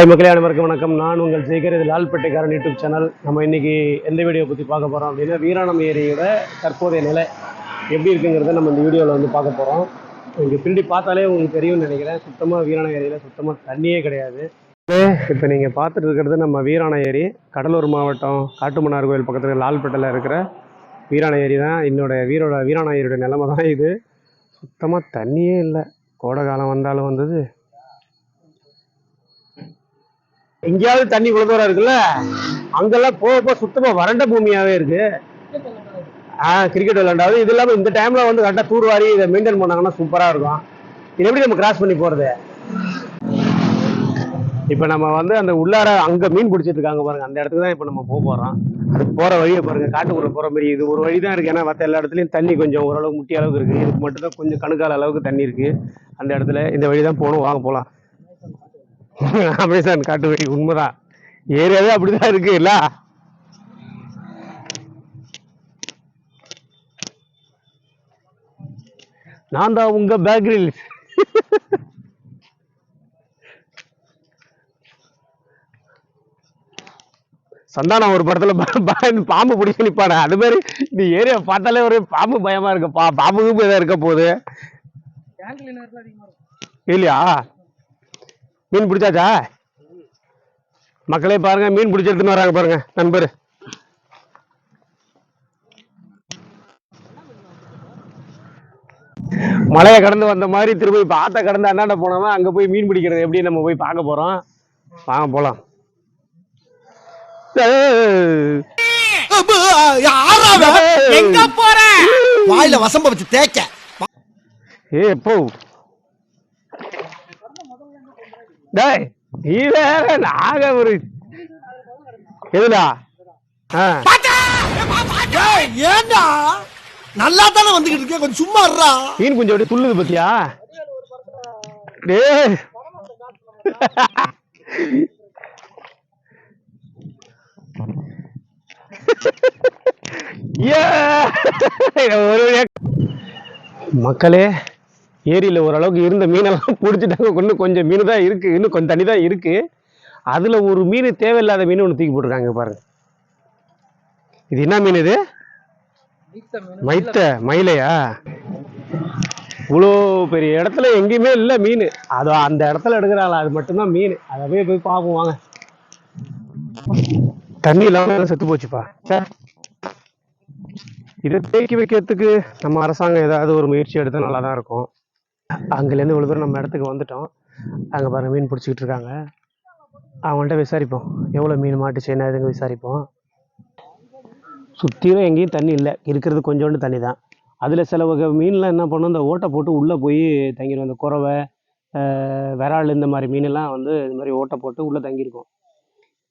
Hi மக்களே அனைவருக்கும் வணக்கம். நான் உங்கள் சேகர் இது லால்பேட்டைக்காரன் யூடியூப் சேனல். நம்ம இன்றைக்கி எந்த வீடியோ பற்றி பார்க்க போகிறோம் அப்படின்னா வீராணம் ஏரியோட தற்போதைய நிலை எப்படி இருக்குங்கிறத நம்ம இந்த வீடியோவில் வந்து பார்க்க போகிறோம் இங்கே திருடி பார்த்தாலே உங்களுக்கு தெரியும்னு நினைக்கிறேன். சுத்தமாக வீராணம் ஏரியில் சுத்தமாக தண்ணியே கிடையாது. இப்போ நீங்கள் பார்த்துட்டு இருக்கிறது நம்ம வீராண ஏரி. கடலூர் மாவட்டம் காட்டுமன்னார் கோயில் பக்கத்தில் லால்பேட்டையில் இருக்கிற வீராண ஏரி தான் என்னோட வீரோட வீராண ஏரியோட நிலமை தான் இது. சுத்தமாக தண்ணியே இல்லை. கோடை காலம் வந்தாலும் வந்தது. எங்கேயாவது தண்ணி இவ்வளவு தூரம் இருக்குல்ல அங்கெல்லாம் போக போக சுத்தமாக வறண்ட பூமியாகவே இருக்கு. ஆ கிரிக்கெட் விளையாண்டாவது இது இல்லாமல் இந்த டைமில் வந்து கரெக்டாக தூர்வாரி இதை மெயின்டைன் பண்ணாங்கன்னா சூப்பராக இருக்கும். இது எப்படி நம்ம கிராஸ் பண்ணி போகிறது இப்போ நம்ம வந்து அந்த உள்ளார அங்கே மீன் பிடிச்சிட்டு இருக்காங்க பாருங்க. அந்த இடத்துக்கு தான் இப்போ நம்ம போக போகிறோம் அதுக்கு போகிற வழியை பாருங்க. காட்டுக்குள்ள போகிற மாதிரி இது ஒரு வழி தான் இருக்குது ஏன்னா மற்ற எல்லா இடத்துலையும் தண்ணி கொஞ்சம் ஓரளவுக்கு முட்டிய அளவுக்கு இருக்குது இதுக்கு மட்டும் தான் கொஞ்சம் கணுக்கால அளவுக்கு தண்ணி இருக்குது அந்த இடத்துல இந்த வழி தான் போகணும். வாங்க போகலாம் அமேசான் காட்டு வழி உண்மைதான். ஏரியாவே அப்படிதான் இருக்கு இல்ல? நான் தான் உங்க பேக்கரில் சந்தானம் ஒரு படத்துல பாம்பு பிடிச்சி நிப்பாட? அது மாதிரி இந்த ஏரியா பார்த்தாலே ஒரு பாம்பு பயமா இருக்கு பா பாம்புக்கும் ஏதா இருக்க போகுது. இல்லையா? மீன் பிடிச்சாச்சா? மக்களே பாருங்க மீன் பிடிச்சி எடுத்துன்னு வராங்க பாருங்க நண்பர். மலையை கடந்து வந்த மாதிரி திரும்ப இப்ப ஆத்த கடந்து அண்ணாண்ட போனோம்னா அங்க போய் மீன் பிடிக்கிறது எப்படி நம்ம போய் பார்க்க போறோம்? வாங்க போலாம். எங்க போற? வாயில வசம்ப வச்சு தேய்க்க. ஏ போ டேய் நீ வேற நாங்க ஒரு எதுடா ஏன்டா? நல்லா தானே வந்துகிட்டு இருக்கேன் கொஞ்சம் சும்மா இருடா. மீன் கொஞ்சம் அப்படியே துள்ளுது பத்தியா? டேய். மக்களே ஏரியில ஓரளவுக்கு இருந்த மீனெல்லாம் பிடிச்சிட்டாங்க. இன்னும் கொஞ்சம் மீன் தான் இருக்கு. இன்னும் கொஞ்சம் தண்ணி தான் இருக்கு. அதுல ஒரு மீன் தேவையில்லாத மீன் ஒன்று தூக்கி போட்டிருக்காங்க பாருங்க. இது என்ன மீன் இது? மைத்த மயிலையா? இவ்வளோ பெரிய இடத்துல எங்கேயுமே இல்லை மீன். அது அந்த இடத்துல எடுக்கிறாள் அது மட்டும்தான் மீன். அதை போய் போய் பார்ப்போம் வாங்க. தண்ணி இல்லாம செத்து போச்சுப்பா. ச்சே. இதை தேக்கி வைக்கிறதுக்கு நம்ம அரசாங்கம் ஏதாவது ஒரு முயற்சி எடுத்தால் நல்லா தான் இருக்கும். அங்கேருந்து இவ்வளோ தூரம் நம்ம இடத்துக்கு வந்துட்டோம். அங்கே பாருங்கள் மீன் பிடிச்சிக்கிட்டு இருக்காங்க. அவங்கள்ட்ட விசாரிப்போம். எவ்வளோ மீன் மாட்டுச்சு என்ன இதுங்க விசாரிப்போம். சுற்றிலும் எங்கேயும் தண்ணி இல்லை. இருக்கிறது கொஞ்சோண்டு தண்ணி தான் அதில் சில வகை மீன்லாம் என்ன பண்ணும் இந்த ஓட்டை போட்டு உள்ளே போய் தங்கிடும் இந்த குறவை விரால் இந்த மாதிரி மீனெல்லாம் வந்து இந்த மாதிரி ஓட்டை போட்டு உள்ளே தங்கியிருக்கும்.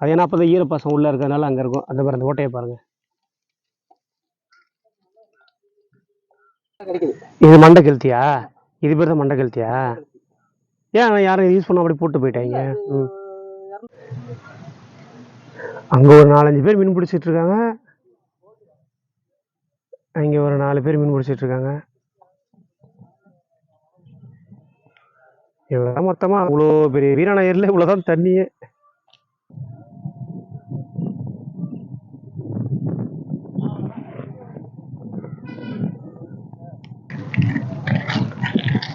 அது ஏன்னா அப்போ தான் ஈரப்பாசம் உள்ளே இருக்கிறதுனால அங்கே இருக்கும். அந்த மாதிரி அந்த ஓட்டையை பாருங்கள் இது மண்டை கெளுத்தியா? இது பேர் தான் மண்டை கெளுத்தியா ஏன் யாரும் யூஸ் பண்ண அப்படி போட்டு போயிட்டாங்க? ம். அங்கே ஒரு நாலஞ்சு பேர் மீன் பிடிச்சிட்டு இருக்காங்க. இங்கே ஒரு நாலு பேர் மீன் பிடிச்சிட்டு இருக்காங்க. இவ்வளோதான் மொத்தமா இவ்வளோ பெரிய வீராண ஏரியில் இவ்வளோதான் தண்ணியே.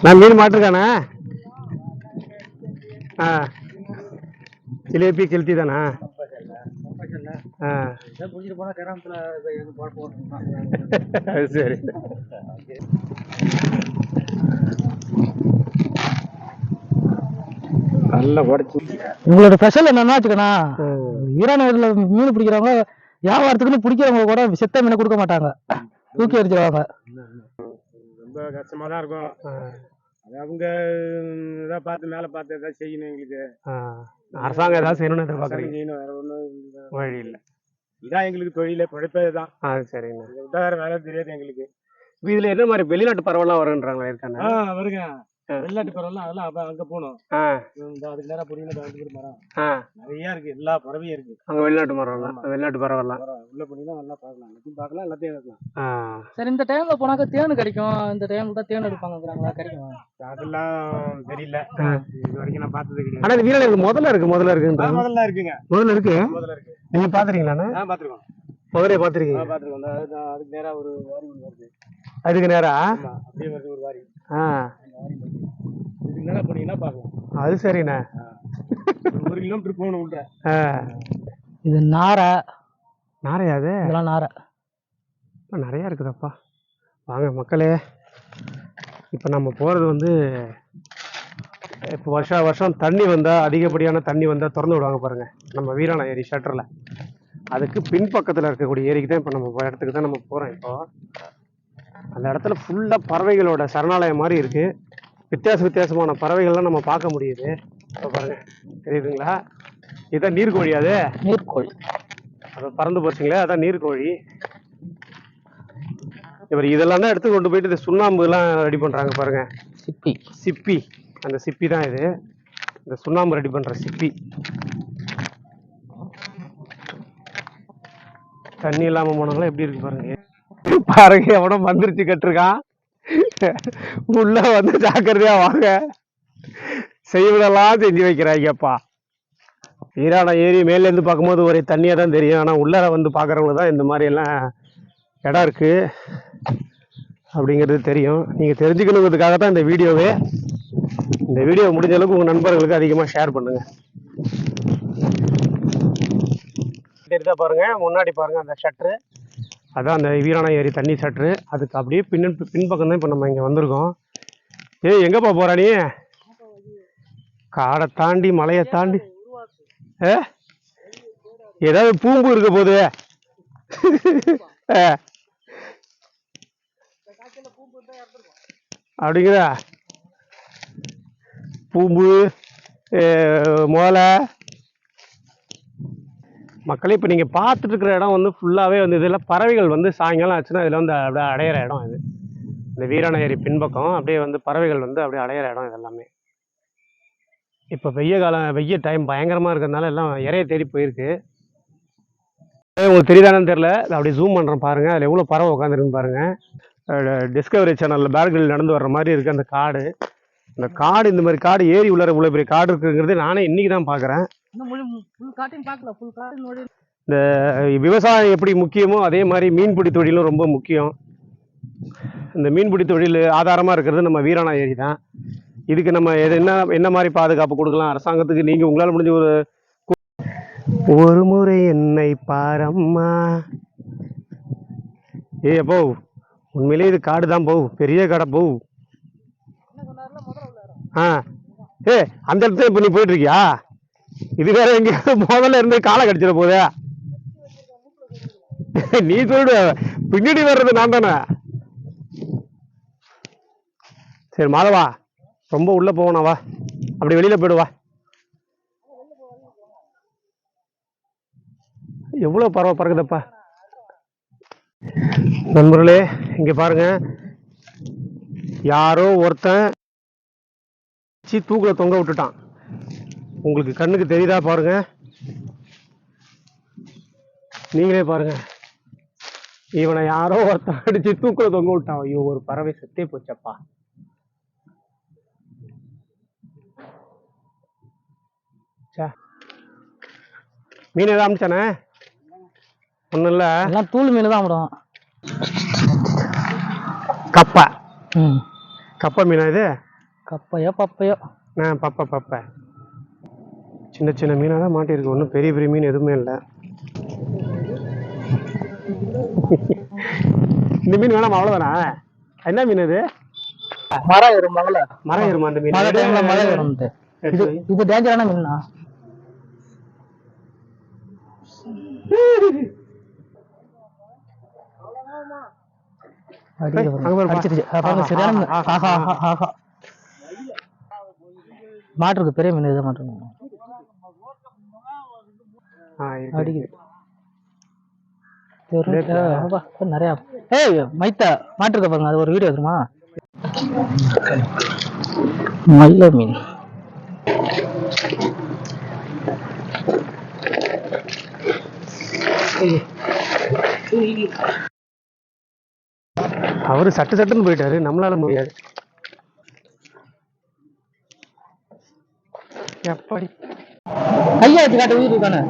நான் மீன் மாட்டிருக்கானே? ஆ. ஜிலேபி கெளுத்தி தானா? ஆ. சரி. நல்லா உடச்சி. உங்களோட ஸ்பெஷல் என்னன்னா வச்சுக்கண்ணா ஈரானியர்ல மீன் பிடிக்கிறவங்க வியாபாரத்துக்குன்னு பிடிக்கிறவங்க கூட செத்த மீனை கொடுக்க மாட்டாங்க. தூக்கி எறிஞ்சிருவாங்க. ரொம்ப கஷ்டமா தான் இருக்கும் அது அவங்க இதாக பார்த்து மேலே பார்த்து ஏதாவது செய்யணும் எங்களுக்கு. அரசாங்கம் ஏதாவது செய்யணும்னு எதிர்பார்க்குறீங்க? செய்யணும் வேற ஒன்றும் வழி இல்லை. இதான் எங்களுக்கு தொழிலே பிழைப்பே தான். ஆ சரிண்ணா இதை விட்டா வேற வேலை தெரியாது எங்களுக்கு. இப்போ இதில் என்ன மாதிரி வெளிநாட்டு பறவைலாம் வருன்றாங்களா இருக்காங்க? ஆ வருங்க. வெளிநாட்டு பறவைலாம் அதெல்லாம் அப்ப அங்க போகணும். ஆ. இந்த அதுக்கு நேரம் போனீங்கன்னா வந்து மரம் நிறைய இருக்கு எல்லா பறவையும் இருக்கு. அங்கே வெளிநாட்டு மரம் வெளிநாட்டு பரவாயில்லாம் மரம் உள்ள போனீங்கன்னா நல்லா பார்க்கலாம். எல்லாத்தையும் பார்க்கலாம் எல்லாத்தையும் எடுக்கலாம் சரி இந்த டைம்ல போனாக்கா தேன் கிடைக்கும். இந்த டைம்ல தான் தேன் எடுப்பாங்கிறாங்களா கிடைக்கும்? அதெல்லாம் தெரியல. இது வரைக்கும் நான் பார்த்தது கிடையாது. ஆனால் இது வீரனுக்கு முதல்ல இருக்கு முதல்ல இருக்குன்ற? முதல்ல இருக்குங்க. முதல்ல இருக்கு? முதல்ல இருக்கு. நீங்கள் பார்த்துருக்கீங்களாண்ணா நான் பார்த்துருக்கோம். முதலே பார்த்துருக்கீங்க. நான் பார்த்துருக்கோம். அந்த அது- அதுக்கு நேரா ஒரு வாரி வருது. அதுக்கு நேரா? அப்படியே வருது ஒரு வாரி. ஆ. பார்க்கலாம் அது சரிண்ணே. ஒரு கிலோமீட்டர் போகணும் உள்ள. இது நாரை. நாரையா அது? இதெல்லாம் நாரை. இப்போ நிறையா இருக்குதப்பா. வாங்க மக்களே இப்போ நம்ம போகிறது வந்து இப்போ வருஷா வருஷம் தண்ணி வந்தால் அதிகப்படியான தண்ணி வந்தால் திறந்து விடுவாங்க பாருங்கள் நம்ம வீராண ஏரி ஷட்டரில் அதுக்கு பின்பக்கத்தில் இருக்கக்கூடிய ஏரிக்கு தான் இப்போ நம்ம இடத்துக்கு தான் நம்ம போகிறோம் இப்போ. அந்த இடத்துல ஃபுல்லாக பறவைகளோட சரணாலயம் மாதிரி இருக்குது வித்தியாச வித்தியாசமான பறவைகள்லாம் நம்ம பார்க்க முடியுது. இப்போ பாருங்கள் தெரியுதுங்களா? இதுதான் நீர்க்கோழி அது. நீர்க்கோழி. அது பறந்து போச்சுங்களே அதான் நீர்க்கோழி. இவர் இதெல்லாம் தான் எடுத்து கொண்டு போயிட்டு இந்த சுண்ணாம்பு எல்லாம் ரெடி பண்றாங்க பாருங்க. சிப்பி. சிப்பி. அந்த சிப்பி தான் இது. இந்த சுண்ணாம்பு ரெடி பண்ற சிப்பி. தண்ணி இல்லாம போனாலும் எப்படி இருக்கு பாருங்க. பாருங்க எவனோ மந்திரிச்சு கட்டிருக்கான். உள்ள வந்து ஜாக்கிரதையா வாங்க. செய்வதெல்லாம் செஞ்சு வைக்கிறாங்கப்பா ஈரான ஏரி மேலேருந்து பார்க்கும்போது ஒரே தண்ணியாக தான் தெரியும். ஆனால் உள்ளார வந்து பார்க்குறவங்களுக்கு தான் இந்த மாதிரி எல்லாம் இடம் இருக்குது அப்படிங்கிறது தெரியும். நீங்கள் தெரிஞ்சுக்கணுங்கிறதுக்காக தான் இந்த வீடியோவே இந்த வீடியோ முடிஞ்ச அளவுக்கு உங்கள் நண்பர்களுக்கு அதிகமாக ஷேர் பண்ணுங்கள் தெரியுதா பாருங்க முன்னாடி பாருங்க அந்த ஷட்ரு அதான் அந்த வீராணா ஏரி தண்ணி ஷட்ரு அதுக்கு அப்படியே பின் பின்பக்கம் தான் இப்போ நம்ம இங்கே வந்திருக்கோம். ஏய் எங்கேப்பா போகிறா நீ? காடை தாண்டி மலையை தாண்டி. ஏ? ஏதாவது பூம்பு இருக்க போகுது. அப்படிங்கிறா? பூம்பு ஏ, மக்களே இப்போ நீங்கள் பார்த்துட்டு இருக்கிற இடம் வந்து ஃபுல்லாகவே வந்து இதெல்லாம் பறவைகள் வந்து சாயங்காலம் ஆச்சுன்னா இதில் வந்து அப்படியே அடையிற இடம் இது. இந்த வீராண ஏரி பின்பக்கம் அப்படியே வந்து பறவைகள் வந்து அப்படியே அடையிற இடம் இது எல்லாமே. இப்போ வெய்ய காலம் வெய்ய டைம் பயங்கரமாக இருக்கிறதுனால எல்லாம் இறைய தேடி போயிருக்கு. உங்களுக்கு தெரியுதானு தெரில அப்படி ஜூம் பண்ணுறேன் பாருங்கள் அதில் எவ்வளோ பறவை உட்காந்துருக்குன்னு பாருங்கள் டிஸ்கவரி சேனலில் பேர்கில் நடந்து வர்ற மாதிரி இருக்குது அந்த காடு. இந்த காடு இந்த மாதிரி காடு ஏரி உள்ளார இவ்வளோ பெரிய காடு இருக்குங்கிறது நானே இன்றைக்கி தான் பார்க்குறேன் நோடி. விவசாயம் எப்படி முக்கியமோ அதே மாதிரி மீன்பிடி தொழிலும் ரொம்ப முக்கியம். இந்த மீன்பிடி தொழில் ஆதாரமாக இருக்கிறது நம்ம வீராணா ஏரி தான். இதுக்கு நம்ம எது என்ன என்ன மாதிரி பாதுகாப்பு கொடுக்கலாம்? அரசாங்கத்துக்கு நீங்கள் உங்களால் முடிஞ்ச ஒரு ஒரு முறை என்னை பாரம்மா. ஏ அப்போ உண்மையிலேயே இது காடு தான் போகும் பெரிய கடை போகும் ஆ. ஏ அந்த இடத்துல இப்போ நீ போயிட்டு இருக்கியா? இது வேற எங்கேயாவது முதல்ல இருந்து காலை கடிச்சிட போதே நீ சொல்லிடு. பின்னாடி வர்றது நான் தானே. சரி மாதவா ரொம்ப உள்ள போகணும் வா. அப்படி வெளியில போயிடுவா எவ்வளோ எவ்வளவு பறவை பறக்குதப்பா. நண்பர்களே இங்க பாருங்க. யாரோ ஒருத்தன் சி தூக்குல தொங்க விட்டுட்டான். உங்களுக்கு கண்ணுக்கு தெரியுதா பாருங்க. நீங்களே பாருங்க. இவனை யாரோ ஒருத்தன் அடிச்சு தூக்குல தொங்க விட்டான். ஐயோ ஒரு பறவை செத்தே போச்சப்பா. ச்சே. மீன் எதாவது அமிச்சானே? ஒன்றும் இல்லை. எல்லாம் தூள் மீன் தான் விடும் கப்பை. ம். கப்பை மீனா இது? கப்பையோ பப்பையோ. ஆ பப்பை பப்பை. சின்ன சின்ன மீனாக தான் மாட்டியிருக்கு. ஒன்றும் பெரிய பெரிய மீன் எதுவுமே இல்லை. இந்த மீன் வேணாமா? அவ்வளோதானா என்ன மீன் இது? மரம் மகள மரம் ஏறுமா அந்த மீன்? மழை ஏறும் இது. இது டேஞ்சரான மீனா? மாட்டிருக்கு. பெரிய மீன் இதை மாட்டிருக்கு. அடிக்குது. நிறையா. ஏய் மைத்தா மாட்டிருக்க பாருங்க அது ஒரு வீடியோ வருமா மல்ல மீன். அவரு சட்டு சட்டுன்னு போயிட்டாரு நம்மளால முடியாது. எப்படி கையை வச்சு காட்ட உயிர் இருக்கானே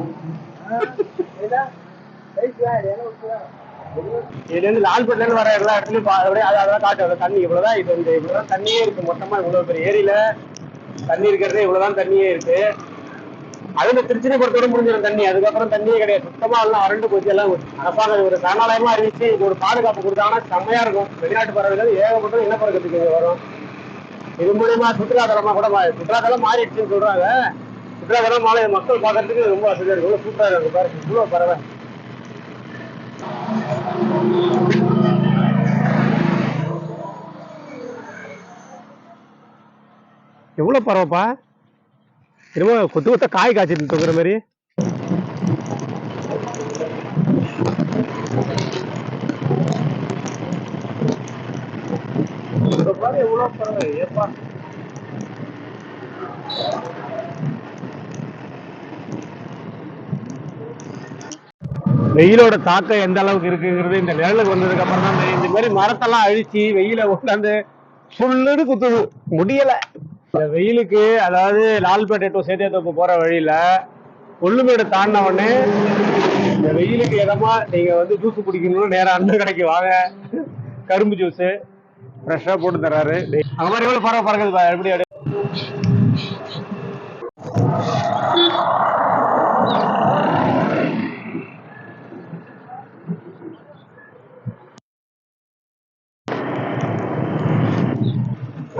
இதுல இருந்து லால்பட்ல இருந்து வர எல்லா இடத்துலயும் அப்படியே அதை அதெல்லாம் காட்டு தண்ணி இவ்வளவுதான் இது வந்து இவ்வளவுதான் தண்ணியே இருக்கு. மொத்தமா இவ்வளவு பெரிய ஏரியில தண்ணி இருக்கிறதே இவ்வளவுதான் தண்ணியே இருக்கு. அது இந்த திருச்சினை பொறுத்தவரை முடிஞ்சிடும் தண்ணி. அதுக்கப்புறம் தண்ணியே கிடையாது. சுத்தமா எல்லாம் அரண்டு போச்சு எல்லாம் அரசாங்கம் ஒரு சரணாலயமா அறிவிச்சு இது ஒரு பாதுகாப்பு கொடுத்தாங்கன்னா செம்மையா இருக்கும். வெளிநாட்டு பறவைகள் ஏகப்பட்ட இனப்பறக்கத்துக்கு வரும்? இது மூலியமா சுற்றுலாத்தலமா கூட மா- சுற்றுலாத்தலம் மாறிடுச்சுன்னு சொல்றாங்க. சுற்றுலாத்தலம் மாலை மக்கள் பார்க்கறதுக்கு ரொம்ப வசதியா இருக்கு. இவ்வளவு சூப்பரா இருக்கு பாருங்க. இவ்வளவு பறவை எவ்வளவு பரவப்பா? என்னமோ கொத்து கொத்த காய் காய்ச்சிட்டு தொங்குற மாதிரி. எவ்வளவு பறவை ஏப்பா. வெயிலோட தாக்கம் எந்த அளவுக்கு இருக்குங்கிறது இந்த நிழலுக்கு வந்ததுக்கு அப்புறம் தான் இந்த மாதிரி மரத்தெல்லாம் அழிச்சு வெயில உட்காந்து ஃபுல்லுன்னு குத்துது. முடியல. இந்த வெயிலுக்கு அதாவது லால்பேட்டை டு சேத்தியத்தோப்பு போற வழியில கொள்ளுமேடு தாண்டின உடனே இந்த வெயிலுக்கு இடமா நீங்க வந்து ஜூஸ் குடிக்கணும்னு நேரா அண்ணன் கடைக்கு வாங்க. கரும்பு ஜூஸ் ஃப்ரெஷ்ஷா போட்டு தர்றாரு. அந்த மாதிரி எவ்வளோ பரவ பறக்குது எப்படி அப்படி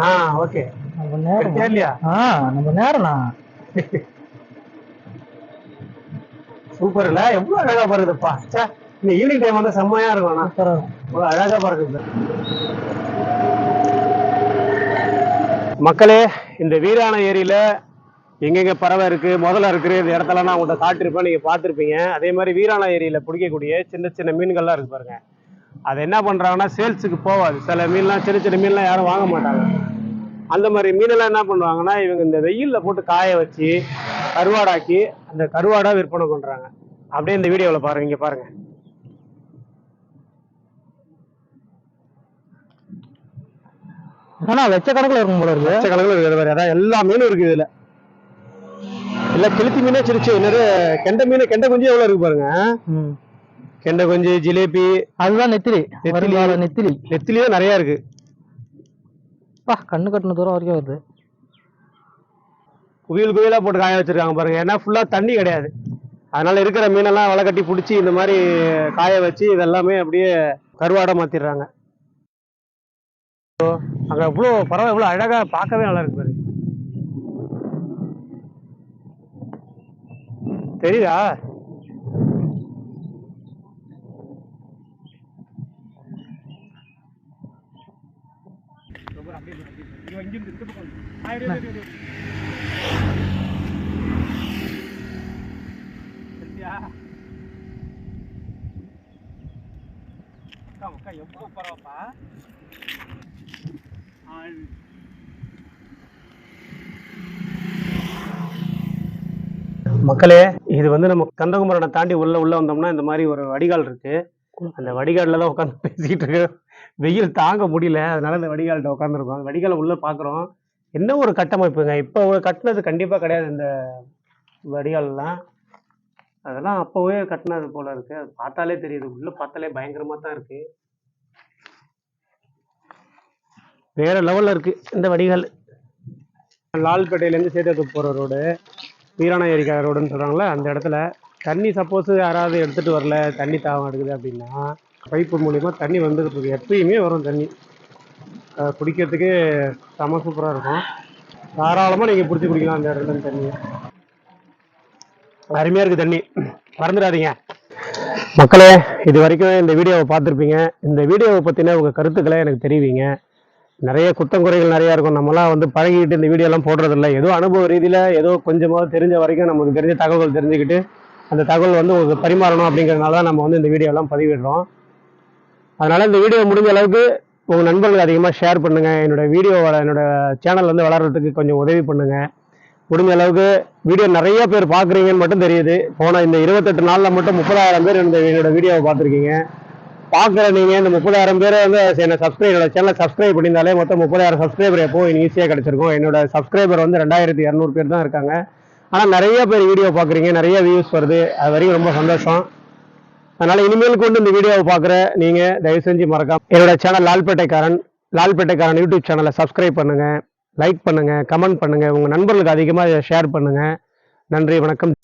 ஆ ஓகே. நம்ம நேரம் இல்லையா? ஆ நம்ம நேரம்ண்ணா சூப்பர் இல்ல. எவ்வளவு அழகா ச்சே, இந்த ஈவினிங் டைம் வந்து செம்மையா இருக்கும் இவ்வளவு அழகா பறக்குது மக்களே இந்த வீராண ஏரியில எங்கெங்க பறவை இருக்கு முதல்ல இருக்கிற இந்த இடத்துல நான் உங்கள்கிட்ட காட்டிருப்பேன் நீங்க பார்த்திருப்பீங்க. அதே மாதிரி வீராண ஏரியில பிடிக்கக்கூடிய சின்ன சின்ன மீன்கள்லாம் இருக்கு பாருங்க. அது என்ன பண்றாங்கன்னா சேல்ஸுக்கு போகாது. சில மீன்லாம் சின்ன சின்ன மீன்லாம் யாரும் வாங்க மாட்டாங்க. அந்த மாதிரி மீனெல்லாம் என்ன பண்ணுவாங்கன்னா இவங்க இந்த வெயில்ல போட்டு காய வச்சு கருவாடாக்கி அந்த கருவாடா விற்பனை பண்றாங்க. அப்படியே இந்த வீடியோவில் பாருங்க இங்க பாருங்க. ஆனா வெச்ச கணக்குல இருக்கும் போல இருக்கு. லட்சக்கணக்கில் இருக்கிற மாதிரி அதான் எல்லா மீனும் இருக்கு இதுல. இல்ல கெளுத்தி மீனே சிரிச்சு என்னது கெண்டை மீன் கெண்டை குஞ்சு எவ்வளவு இருக்கு பாருங்க. கெண்டை குஞ்சு ஜிலேபி அதுதான் நெத்திலி. வருங்கால நெத்திலி. நெத்திலியே நிறைய இருக்கு. அப்பா கண்ணு கட்டின தூரம் வரைக்கும் வருது. குவியல் குவியலாக போட்டு காய வச்சுருக்காங்க பாருங்கள் ஏன்னா ஃபுல்லாக தண்ணி கிடையாது. அதனால் இருக்கிற மீனெல்லாம் வலை கட்டி பிடிச்சி இந்த மாதிரி காய வச்சு இதெல்லாமே அப்படியே கருவாடை மாற்றிடுறாங்க அங்கே இவ்வளோ பறவை இவ்வளோ அழகாக பார்க்கவே நல்லா இருக்கு பாரு தெரியுதா? எவ்வளோ And மக்களே இது வந்து நம்ம கந்தகுமரனை தாண்டி உள்ள உள்ள வந்தோம்னா இந்த மாதிரி ஒரு வடிகால் இருக்கு. அந்த வடிகால்ல தான் உட்காந்து பேசிக்கிட்டு இருக்கு வெயில் தாங்க முடியல அதனால இந்த வடிகால்கிட்ட உட்காந்துருக்கோம் வடிகால உள்ள பாக்குறோம் என்ன ஒரு கட்டமைப்புங்க? இப்போ கட்டினது கண்டிப்பா கிடையாது இந்த வடிகால்லாம். அதெல்லாம் அப்போவே கட்டினது போல இருக்கு. அது பார்த்தாலே தெரியுது. உள்ள பார்த்தாலே பயங்கரமா தான் இருக்கு. வேறு லெவலில் இருக்குது இந்த வடிகால். லால்பேட்டையிலேருந்து சேத்தியத்துக்கு போகிற ரோடு வீராண ஏரிக்கா ரோடுன்னு சொல்கிறாங்களே அந்த இடத்துல தண்ணி சப்போஸ் யாராவது எடுத்துகிட்டு வரல தண்ணி தாகம் எடுக்குது அப்படின்னா பைப்பு மூலிமா தண்ணி வந்துக்கிட்டு இருக்கு. எப்பயுமே வரும் தண்ணி. குடிக்கிறதுக்கு செம சூப்பராக இருக்கும். தாராளமாக நீங்கள் பிடிச்சி குடிக்கலாம் அந்த இடத்துல தண்ணி. அருமையாக இருக்குது தண்ணி. மறந்துடாதீங்க. மக்களே இது வரைக்கும் இந்த வீடியோவை பார்த்துருப்பீங்க. இந்த வீடியோவை பற்றின உங்கள் கருத்துக்களை எனக்கு தெரிவிங்க. நிறைய குத்தம் குறைகள் நிறையா இருக்கும். நம்மலாம் வந்து பழகிக்கிட்டு இந்த வீடியோலாம் போடுறதில்ல. ஏதோ அனுபவ ரீதியில் ஏதோ கொஞ்சமாக தெரிஞ்ச வரைக்கும் நமக்கு தெரிஞ்ச தகவல் தெரிஞ்சுக்கிட்டு அந்த தகவல் வந்து உங்களுக்கு பரிமாறணும் அப்படிங்கிறதுனால தான் நம்ம வந்து இந்த வீடியோலாம் பதிவிடுறோம். அதனால் இந்த வீடியோ முடிஞ்ச அளவுக்கு உங்கள் நண்பர்கள் அதிகமாக ஷேர் பண்ணுங்கள் என்னோட வீடியோ என்னோடய சேனல் வந்து வளர்கிறதுக்கு கொஞ்சம் உதவி பண்ணுங்கள் முடிஞ்ச அளவுக்கு வீடியோ நிறைய பேர் பார்க்குறீங்கன்னு மட்டும் தெரியுது. போன இந்த இருபத்தெட்டு நாளில் மட்டும் முப்பதாயிரம் பேர் இந்த என்னோடய வீடியோவை பார்த்துருக்கீங்க. பார்க்குற நீங்கள் இந்த முப்பதாயிரம் பேர் வந்து என்ன சப்ஸ்கிரைப் என்னோட சேனலை சப்ஸ்கிரைப் பண்ணியிருந்தாலே மொத்தம் முப்பதாயிரம் சப்ஸ்கிரைபர் எப்போ ஈஸியாக கிடச்சிருக்கும். என்னோட சப்ஸ்கிரைபர் வந்து ரெண்டாயிரத்தி இரநூறு பேர் தான் இருக்காங்க. ஆனால் நிறைய பேர் வீடியோ பார்க்குறீங்க நிறைய வியூஸ் வருது. அது வரைக்கும் ரொம்ப சந்தோஷம். அதனால் இனிமேல் கொண்டு இந்த வீடியோவை பார்க்குற நீங்கள் தயவு செஞ்சு மறக்காம என்னோட சேனல் லால்பேட்டைக்காரன் லால்பேட்டைக்காரன் யூடியூப் சேனலை சப்ஸ்கிரைப் பண்ணுங்கள் லைக் பண்ணுங்கள் கமெண்ட் பண்ணுங்கள் உங்கள் நண்பர்களுக்கு அதிகமாக ஷேர் பண்ணுங்கள் நன்றி வணக்கம்.